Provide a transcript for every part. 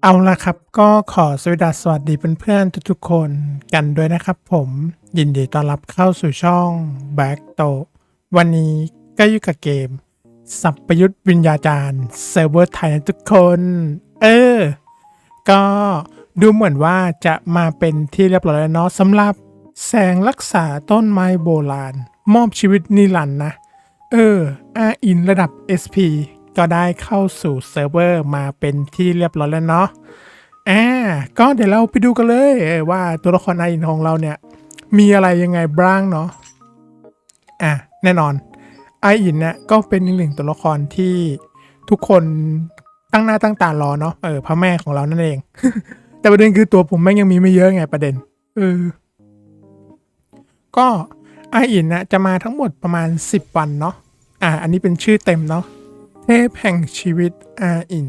เอาละครับก็ขอสวัสดีสวัสดีเพื่อนๆทุกๆคนกันด้วยนะครับผมยินดีต้อนรับเข้าสู่ช่อง Back to วันนี้ก็อยู่กับเกม สัพยุทธวิญญาจารย์เซิร์ฟเวอร์ไทยนะทุกคน เออ ก็ดูเหมือนว่าจะมาเป็นที่เรียบร้อยแล้วเนาะสำหรับแสงรักษาต้นไม้โบราณ มอบชีวิตนิรันดร์นะ เอออาอินระดับ SP ก็ได้เข้าสู่เซิร์ฟเวอร์มาเป็นที่เรียบร้อยแล้วเนาะอ่าก็เดี๋ยวเราไปดูกันเลยว่าตัวละครออินของเราเนี่ย มีอะไรยังไงบ้างเนาะอะแน่นอนไออินเนี่ยก็เป็นหนึ่งตัวละครที่ทุกคนตั้งหน้าตั้งตารอเนาะเออพระแม่ของเรานั่นเอง แต่ประเด็นคือตัวผมแม่งยังมีไม่เยอะไงประเด็นเออก็ไออินนะจะมาทั้งหมดประมาณ 10 วันเนาะอ่า อันนี้เป็นชื่อเต็มเนาะ เทพแห่งชีวิตอาอิน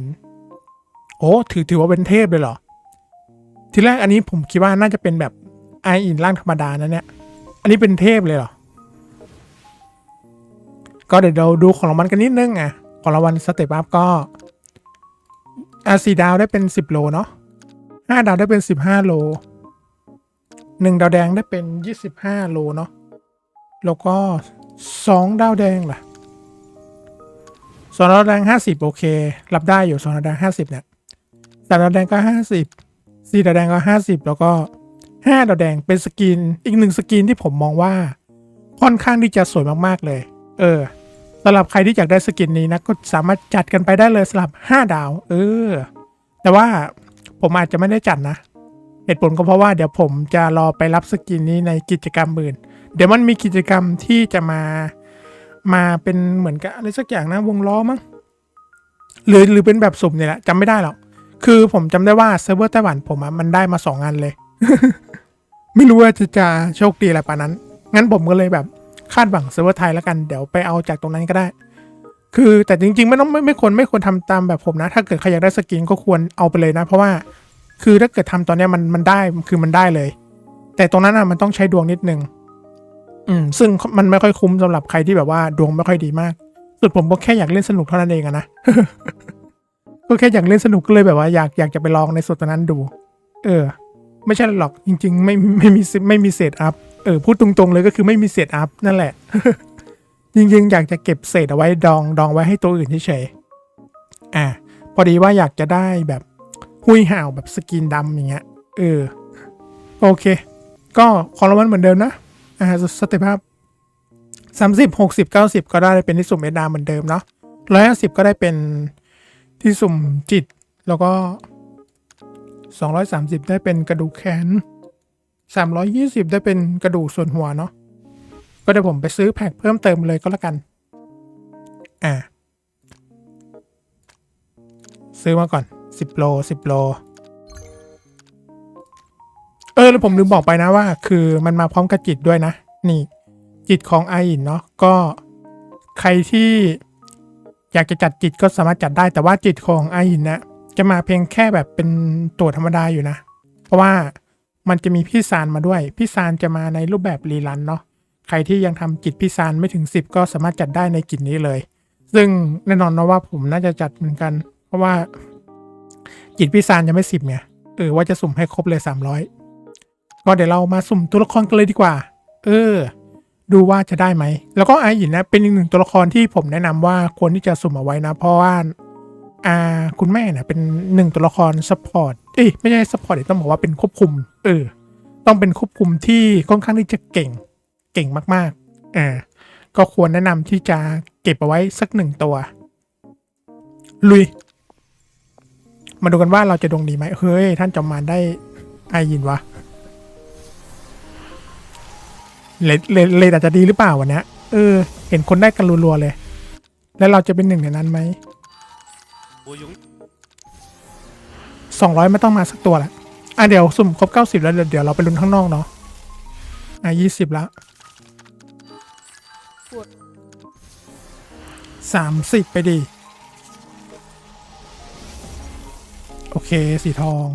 โอ้ถือถือว่าเป็นเทพเลยเหรอ ทีแรกอันนี้ผมคิดว่าน่าจะเป็นแบบอาอินร่างธรรมดานะเนี่ย อันนี้เป็นเทพเลยเหรอ ก็เดี๋ยวเราดูของรางวัลกันนิดนึงอะ ของรางวัลสเตปอัพก็อะสี่ดาวได้เป็นสิบโลเนาะห้าดาวได้เป็นสิบห้าโลหนึ่งดาวแดงได้เป็นยี่สิบห้าโลเนาะ แล้วก็สองดาวแดงล่ะ สองดาวแดงห้าสิบโอเค รับได้อยู่สองดาวแดงห้าสิบเนี่ยสามดาวแดงก็ห้าสิบสี่ดาวแดงก็ห้าสิบแล้วก็ห้าดาวแดงเป็นสกินอีกหนึ่งสกินที่ผมมองว่าค่อนข้างที่จะสวยมากๆเลย เออสำหรับใครที่อยากได้สกินนี้นะก็สามารถจัดกันไปได้เลยสำหรับห้าดาว เออ แต่ว่าผมอาจจะไม่ได้จัดนะเหตุผลก็เพราะว่าเดี๋ยวผมจะรอไปรับสกินนี้ในกิจกรรมอื่น เดี๋ยวมันมีกิจกรรมที่จะมา มาเป็นเหมือนกับอะไรสักอย่างนะวงล้อมั้งหรือหรือเป็นแบบสุ่มเนี่ยแหละจำไม่ได้หรอกคือผมจำได้ว่าเซิร์ฟเวอร์ไต้หวันผมอะมันได้มาสองอันเลย ไม่รู้ว่าจะจะโชคดีอะไรป่านนั้น งั้นผมก็เลยแบบคาดหวังเซิร์ฟเวอร์ไทยแล้วกันเดี๋ยวไปเอาจากตรงนั้นก็ได้ คือแต่จริง ๆ ไม่ต้องไม่ไม่ควรไม่ควรทำตามแบบผมนะ ถ้าเกิดใครอยากได้สกินก็ควรเอาไปเลยนะ เพราะว่าคือถ้าเกิดทำตอนนี้มันมันได้คือมันได้เลย แต่ตรงนั้นอะมันต้องใช้ดวงนิดนึง อืมซึ่งมันไม่ค่อยคุ้มสำหรับใครที่แบบว่าดวงไม่ค่อยดีมาก สุดผมก็แค่อยากเล่นสนุกเท่านั้นเองอะนะก็แค่อยากเล่นสนุกก็เลยแบบว่าอยากอยากจะไปลองในส่วนตรงนั้นดู เออ ไม่ใช่หรอกจริง ๆ ไม่ไม่มีไม่มีเศษอัพเออพูดตรงๆเลยก็คือไม่มีเศษอัพนั่นแหละ จริงๆ อยากจะเก็บเศษเอาไว้ดองดองไว้ให้ตัวอื่นเฉยๆอ่าพอดีว่าอยากจะได้แบบหุยห่าวแบบสกินดำอย่างเงี้ยเออโอเค ก็ขอรางวัลเหมือนเดิมนะ อ่าสเตปภาพสามสิบหกสิบเก้าสิบก็ได้เป็นที่สุ่มเอ็ดาเหมือนเดิมเนาะร้อยห้าสิบก็ได้เป็นที่สุ่มจิต แล้วก็สองร้อยสามสิบได้เป็นกระดูกแขนสามร้อยยี่สิบได้เป็นกระดูกส่วนหัวเนาะก็เดี๋ยวผมไปซื้อแพ็คเพิ่มเติมเลยก็แล้วกัน อ่า ซื้อมาก่อนสิบโลสิบโล เออแล้วผมลืมบอกไปนะว่า คือมันมาพร้อมกับจิตด้วยนะ นี่ จิตของไออินเนาะก็ใครที่อยากจะจัดจิตก็สามารถจัดได้แต่ว่าจิตของไออินนะจะมาเพียงแค่แบบเป็นตัวธรรมดาอยู่นะ เพราะว่ามันจะมีพี่ซานมาด้วย พี่ซานจะมาในรูปแบบรีลันเนาะใครที่ยังทำจิตพี่ซานไม่ถึง 10 ก็สามารถจัดได้ในกิจนี้เลย ซึ่งแน่นอนนะว่าผมน่าจะจัดเหมือนกัน เพราะว่าจิตพี่ซานยังไม่สิบไงเออว่าจะสุ่มให้ครบเลยสามร้อย ก็เดี๋ยวเรามาสุ่มตัวละครกันเลยดีกว่า เออ ดูว่าจะได้ไหม แล้วก็ไอหยินนะเป็นอีกหนึ่งตัวละครที่ผมแนะนำว่าควรที่จะสุ่มเอาไว้นะ เพราะว่าอ่าคุณแม่เนี่ยเป็นหนึ่งตัวละครซัพพอร์ตเอ้ยไม่ใช่ซัพพอร์ตต้องบอกว่าเป็นควบคุม เออ ต้องเป็นควบคุมที่ค่อนข้างที่จะเก่ง เก่งมากๆอ่าก็ควรแนะนำที่จะเก็บเอาไว้สักหนึ่งตัว ลุย มาดูกันว่าเราจะดวงดีไหมเฮ้ย ท่านจอมมารได้ไอยินวะ เลดเลดเลดอาจจะดีหรือเปล่าวันเนี้ยเออ เห็นคนได้กันรัวๆเลย แล้วเราจะเป็นหนึ่งในนั้นไหม我永สองร้อยไม่ต้องมาสักตัวละอะเดี๋ยวสุ่มครบเก้าสิบแล้วเดี๋ยวเดี๋ยวเราไปลุ้นข้างนอกเนาะอะยี่สิบละสามสิบไปดี โอเค สีทอง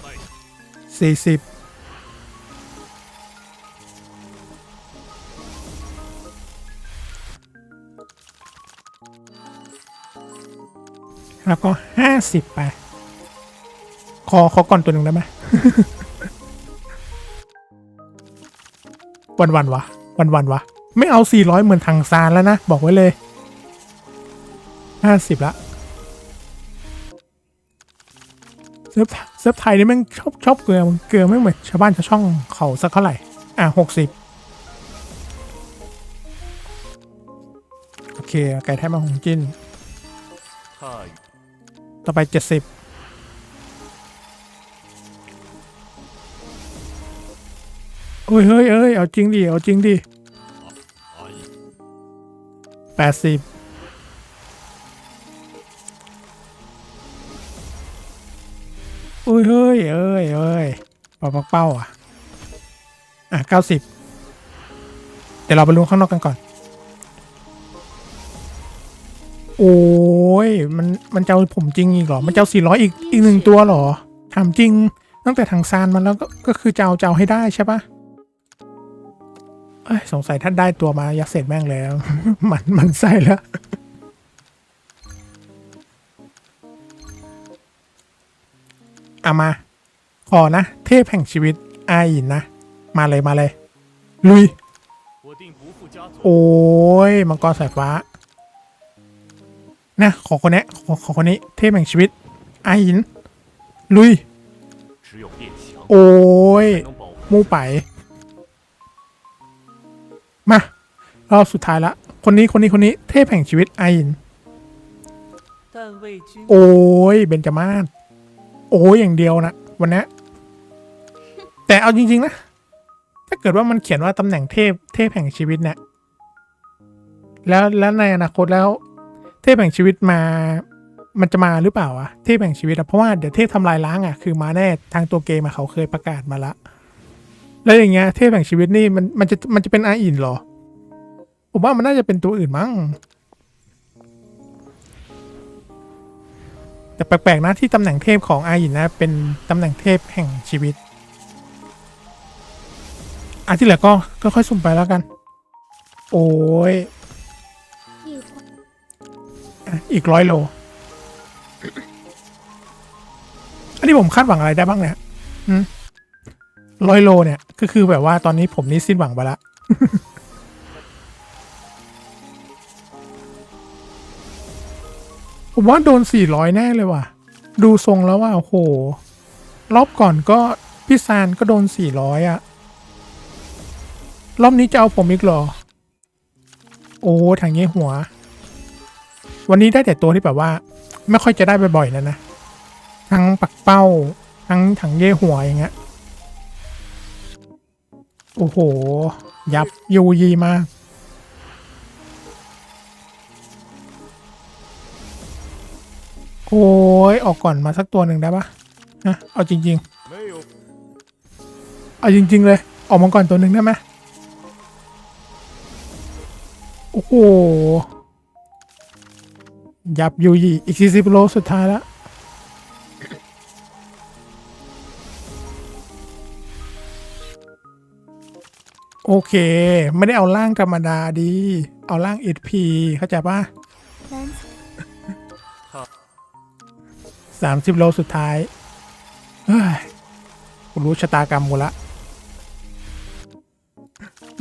ไม่สี่สิบ แล้วก็ห้าสิบไปขอขอก่อนตัวหนึ่งได้ไหมวันวันวะ วันวันวะ ไม่เอาสี่ร้อยเหมือนทางซานแล้วนะ บอกไว้เลยห้าสิบละเซิร์ฟเซิร์ฟไทยนี่ม่งชอบชอบเกลือมันเกลือไม่เหมือนชาวบ้านชาวช่องเขาสักเท่าไหร่ อะหกสิบโอเค ไก่แท้มาหงจิ้น ต่อไปเจ็ดสิบโอ้ยเฮ้ยเอ้ยเอาจริงดิเอาจริงดิแปดสิบโอ้ยเฮ้ยเอ้ยเอ้ยเป้าเป้าเป้าอะอะเก้าสิบเดี๋ยวเราไปลุ้นข้างนอกกันก่อน โอ้ยมันมันจะผมจริงอีกเหรอ มันจะสี่ร้อยอีกอีกหนึ่งตัวหรอ ถามจริง ตั้งแต่ถังซานมาแล้วก็ก็คือจะเอาจะเอาให้ได้ใช่ปะเอ้ยสงสัยท่านได้ตัวมายัดเสร็จแม่งแล้ว มันมันใส่แล้วเอามา ขอนะ เทพแห่งชีวิตไอ้นะ มาเลยมาเลย ลุย โอ้ยมังกรสายฟ้า นะขอคนนี้ขอคนนี้เทพแห่งชีวิตไอหิน ลุย โอ้ยมู่ไป มารอบสุดท้ายละ คนนี้คนนี้คนนี้เทพแห่งชีวิตไอหิน โอ้ยเบนจามานโอ้ยอย่างเดียวนะวันนี้แต่เอาจริง ๆ นะ ถ้าเกิดว่ามันเขียนว่าตำแหน่งเทพเทพแห่งชีวิตเนะี่ยแล้วแล้วในอนาคตแล้ว เทพแห่งชีวิตมา มันจะมาหรือเปล่าอะเทพแห่งชีวิตอะเพราะว่าเดี๋ยวเทพทำลายล้างอะคือมาแน่ทางตัวเกมอะเขาเคยประกาศมาละ แล้วอย่างเงี้ยเทพแห่งชีวิตนี่มันมันจะมันจะเป็นอาอินเหรอ ผมว่ามันน่าจะเป็นตัวอื่นมั้งแต่แปลกๆนะที่ตำแหน่งเทพของอายินนะ เป็นตำแหน่งเทพแห่งชีวิตอันที่เหลือก็ก็ค่อยสุ่มไปแล้วกัน โอ้ย อีกร้อยโล อันนี้ผมคาดหวังอะไรได้บ้างเนี่ยร้อยโลเนี่ย ก็คือแบบว่าตอนนี้ผมนี่สิ้นหวังไปละผมว่าโดนสี่ร้อยแน่เลยว่ะ ดูทรงแล้วว่าโอ้โห รอบก่อนก็พี่ซานก็โดนสี่ร้อยอะรอบนี้จะเอาผมอีกหรอ โอ้ทางนี้หัว วันนี้ได้แต่ตัวที่แบบว่า ไม่ค่อยจะได้บ่อยๆนะนะ ทั้งปักเป้า ทั้งถังเย่หัวอย่างเงี้ย โอ้โห ยับยูยีมากโอ้ย ออกก่อนมาสักตัวหนึ่งได้ปะนะเอาจริง ๆ เอาจริง ๆ เลย ออกมาก่อนตัวหนึ่งได้ไหมโอ้โห ยับอยู่อีกสี่สิบโลสุดท้ายแล้วโอเค ไม่ได้เอาร่างธรรมดาดี เอาร่างเอ็ดพีเข้าใจปะสามสิบโลสุดท้าย เฮ้ยรู้ชะตากรรมกูละ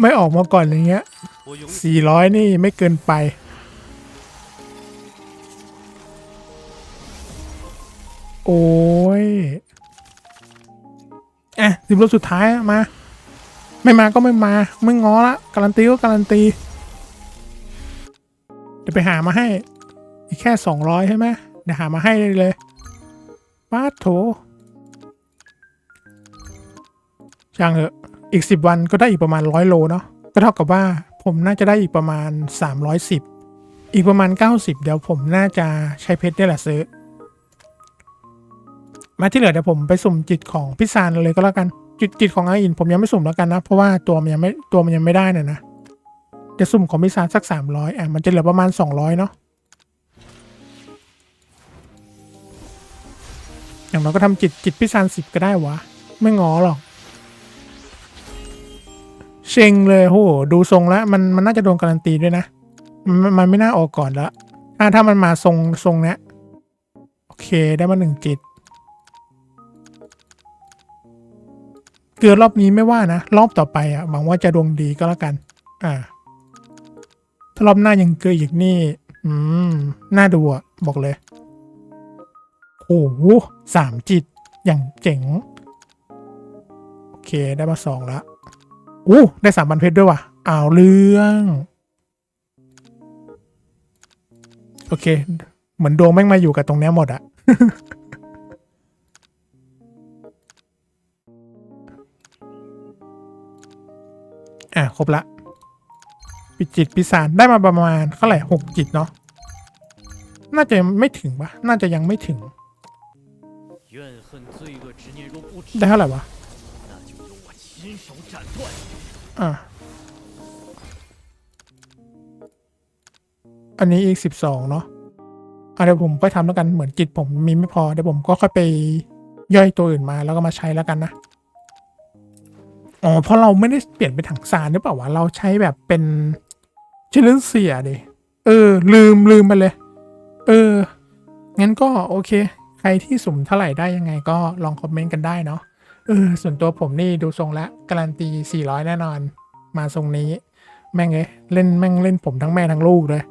ไม่ออกมาก่อนอย่างเงี้ยสี่ร้อยนี่ไม่เกินไป โอ้ยอะสิบโลสุดท้ายมา ไม่มาก็ไม่มา ไม่ง้อละ การันตีก็การันตี เดี๋ยวไปหามาให้ อีกแค่สองร้อยใช่ไหมเดี๋ยวหามาให้เลยป้าโถช่างเถอะอีกสิบวันก็ได้อีกประมาณร้อยโลเนาะก็เท่ากับว่าผมน่าจะได้อีกประมาณสามร้อยสิบอีกประมาณเก้าสิบเดี๋ยวผมน่าจะใช้เพชรได้แหละซื้อ มาที่เหลือเดี๋ยวผมไปสุ่มจิตของพิซานเลยก็แล้วกัน จิตจิตของไออินผมยังไม่สุ่มแล้วกันนะ เพราะว่าตัวมันยังไม่ตัวมันยังไม่ได้นะนะจะสุ่มของพิซานสักสามร้อยอะมันจะเหลือประมาณสองร้อยเนาะอย่างน้อยก็ทำจิตจิตพิซานสิบก็ได้วะ ไม่งอหรอกเชงเลยโหดูทรงแล้วมันมันน่าจะโดนการันตีด้วยนะมันมันไม่น่าออกก่อนละถ้าถ้ามันมาทรงทรงเนี้ยโอเคได้มาหนึ่งจิต เกลือรอบนี้ไม่ว่านะ รอบต่อไปอะหวังว่าจะดวงดีก็แล้วกัน อ่า ถ้ารอบหน้ายังเกลืออีกนี่ อืม น่าดูอะ บอกเลย โอ้โหสามจิต อย่างเจ๋ง โอเค ได้มาสองละอู้ได้สามบันเพชรด้วยว่ะอ้าวเรื่อง โอเค เหมือนดวงแม่งมาอยู่กับตรงเนี้ยหมดอะ ครบละปิจิตปิสานได้มาประมาณเท่าไหร่หกจิตเนาะน่าจะไม่ถึงปะน่าจะยังไม่ถึง ได้เท่าไหร่วะอันนี้อีกสิบสองเนาะะเดี๋ยวผมก็ทำแล้วกันเหมือนจิตผมมีไม่พอเดี๋ยวผมก็ค่อยไปย่อยตัวอื่นมาแล้วก็มาใช้แล้วกันนะ อ๋อเพราะเราไม่ได้เปลี่ยนเป็นถังสารหรือเปล่าวะเราใช้แบบเป็นเชลเลนเสียดิเออ ลืมลืมไปเลย เออ งั้นก็โอเค ใครที่สุ่มเท่าไหร่ได้ยังไงก็ลองคอมเมนต์กันได้เนาะเออ ส่วนตัวผมนี่ดูทรงล้วการันตี 400 แน่นอน มาทรงนี้ แม่งเอ้ยเล่นแม่งเล่นผมทั้งแม่ทั้งลูกเลย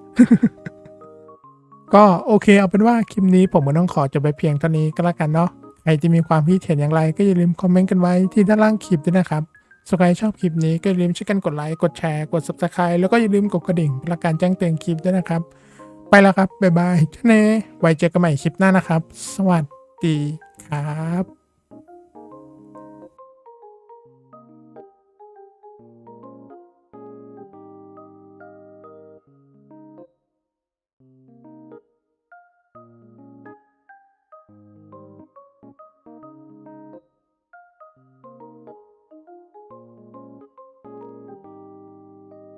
ก็โอเค เอาเป็นว่าคลิปนี้ผมก็ต้องขอจบไปเพียงเท่านี้ก็แล้วกันเนาะใครจะมีความคิดเห็นอย่างไรก็อย่าลืมคอมเมนต์กันไว้ที่ด้านล่างคลิปด้วยนะครับ สใครชอบคลิปนี้ก็อย่าลืมช่วยกันกดไลค์กดแชร์กด subscribe แล้วก็อย่าลืมกดกระดิ่งเพื่อการแจ้งเตือนคลิปด้วยนะครับ ไปแล้วครับบ๊ายบายเจ้าเน่ไว้เจอกันใหม่คลิปหน้านะครับ สวัสดีครับ